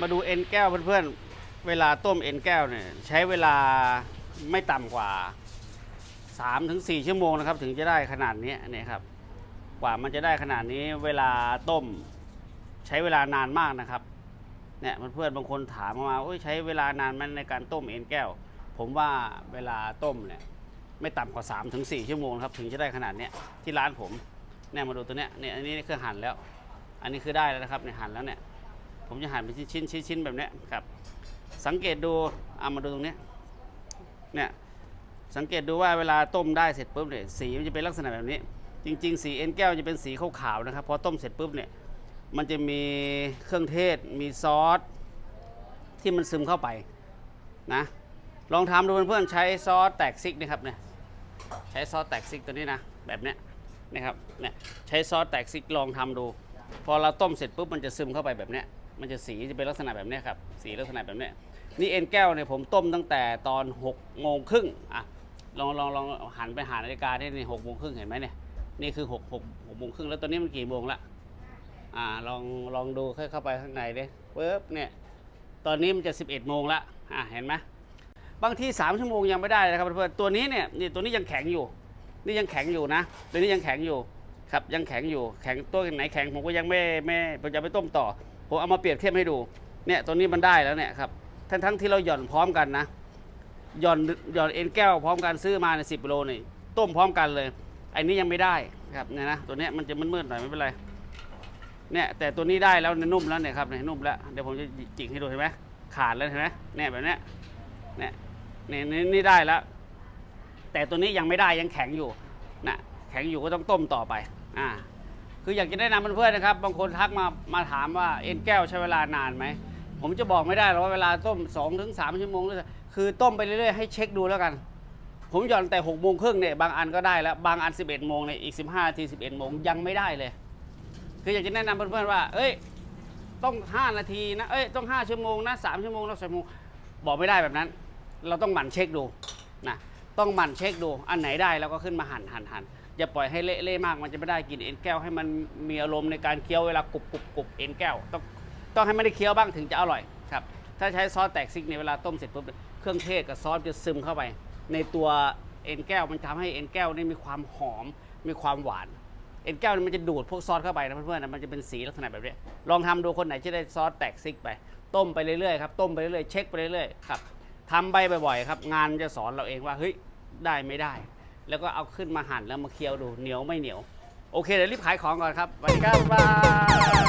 มาดูเอ็นแก้วเพื่อนๆ เวลาต้มเอ็นแก้วเนี่ยใช้เวลาไม่ต่ำกว่า 3-4 ชั่วโมงนะครับ ถึงจะได้ขนาดนี้เนี่ยครับ กว่ามันจะได้ขนาดนี้เวลาต้มใช้เวลานานมากนะครับเนี่ยเพื่อนๆบางคนถามมาโอ้ยใช้เวลานานไหมันในการต้มเอ็นแก้ว ผมว่าเวลาต้มเนี่ยไม่ต่ำกว่า3ถึง4ชั่วโมงครับถึงจะได้ขนาดนี้ที่ร้านผมเนี่ยมาดูตัวเนี้ยเนี่ยอันนี้คือหั่นแล้ว อันนี้คือได้แล้วนะครับเนี่ยหั่นแล้วเนี่ย ผมจะหั่นเป็นชิ้นๆชิ้นๆแบบนี้ครับ สังเกตดูเอามาดูตรงนี้เนี่ยสังเกตดูว่าเวลาต้มได้เสร็จปุ๊บเนี่ยสีมันจะเป็นลักษณะแบบนี้ จริง ๆ สีเอ็นแก้วจะเป็นสีขาวๆนะครับพอต้มเสร็จปุ๊บเนี่ยมันจะมีเครื่องเทศมีซอสที่มันซึมเข้าไปนะลองทำดูเพื่อนๆใช้ซอสแตกซิกนะครับเนี่ยใช้ซอสแตกซิกตัวนี้นะแบบเนี้ยนะครับเนี่ยใช้ซอสแตกซิกลองทำดู พอเราต้มเสร็จปุ๊บมันจะซึมเข้าไปแบบเนี้ย มันจะสีจะเป็นลักษณะแบบนี้ครับ สีลักษณะแบบนี้นี่เอ็นแก้วเนี่ยผมต้มตั้งแต่ตอน6โมงครึ่งอะลองลองลองหันไปหานาฬิกาได้ในหกโมงครึ่งเห็นไหมเนี่ยนี่คือ6 6 6โมงครึ่งแล้วตอนนี้มันกี่โมงละอ่าลองลองดูค่อยเข้าไปข้างในดิปึ๊บเนี่ยตอนนี้มันจะ 11โมงละอะเห็นไหมบางที3ชั่วโมงยังไม่ได้นะครับเพื่อนตัวนี้เนี่ยนี่ตัวนี้ยังแข็งอยู่ นี่ยังแข็งอยู่นะตัวนี้ยังแข็งอยู่ครับยังแข็งอยู่แข็งตัวไหนแข็งผมก็ยังไม่ไม่ผมจะไปต้มต่อ ผมเอามาเปรียบเทียบให้ดู เนี่ยตัวนี้มันได้แล้วเนี่ยครับทั้งทั้งที่เราหย่อนพร้อมกันนะ หย่อนหย่อนเอ็นแก้วพร้อมกันซื้อมาในสิบโลนี่ต้มพร้อมกันเลยไอ้นี้ยังไม่ได้ครับเนี่ยนะตัวเนี้ยมันจะมืดๆหน่อยไม่เป็นไรเนี่ยแต่ตัวนี้ได้แล้วเนี่ยนุ่มแล้วเนี่ยครับเนี่ยนุ่มแล้วเดี๋ยวผมจะจิกให้ดูเห็นไหมขาดแล้วเห็นไหมเนี่ยแบบเนี้ยเนี่ยเนี่ยนี่นี่ได้แล้ว แต่ตัวนี้ยังไม่ได้ยังแข็งอยู่นะแข็งอยู่ก็ต้องต้มต่อไปอ่า คืออยากจะแนะนำเพื่อนๆนะครับ บางคนทักมามาถามว่าเอ็นแก้วใช้เวลานานไหม ผมจะบอกไม่ได้หรอกว่าเวลาต้ม2อถึงสชั่วโมงหรือคือต้มไปเรื่อยๆให้เช็คดูแล้วกัน ผมหย่อนแต่6กโมงครึ่งเนี่ยบางอันก็ได้แล้ว บางอัน 11โมงเนี่ยอีก 15นาที11โมงยังไม่ได้เลย คืออยากจะแนะนำเพื่อนๆว่า เอ้ยต้อง 5 นาทีนะเอ้ยต้อง 5 ชั่วโมงนะ3ชั่วโมงนะสชั่วโมงบอกไม่ได้แบบนั้น เราต้องหมั่นเช็คดูนะต้องหมั่นเช็คดูอันไหนได้เราก็ขึ้นมาหั่นหั่นหั่น อย่าปล่อยให้เละเละมากมันจะไม่ได้กินเอ็นแก้วให้มันมีอารมณ์ในการเคี้ยวเวลากรุบกรุบกรุบเอ็นแก้วต้องต้องให้ไม่ได้เคี้ยวบ้างถึงจะอร่อยครับถ้าใช้ซอสแตกซิกในเวลาต้มเสร็จปุ๊บเครื่องเทศกับซอสจะซึมเข้าไป ในตัวเอ็นแก้วมันทำให้เอ็นแก้วนี่มีความหอมมีความหวานเอ็นแก้วนี่มันจะดูดพวกซอสเข้าไปนะเพื่อนๆนะมันจะเป็นสีลักษณะแบบนี้ลองทำดูคนไหนที่ได้ซอสแตกซิกไป ต้มไปเรื่อยๆครับต้มไปเรื่อยๆเช็คไปเรื่อยๆครับทำไปบ่อยๆครับ งานจะสอนเราเองว่าเฮ้ยได้ไม่ได้ แล้วก็เอาขึ้นมาหั่นแล้วมาเคี่ยวดูเหนียวไม่เหนียว โอเคเดี๋ยวรีบขายของก่อนครับสวัสดีครับบ๊ายบาย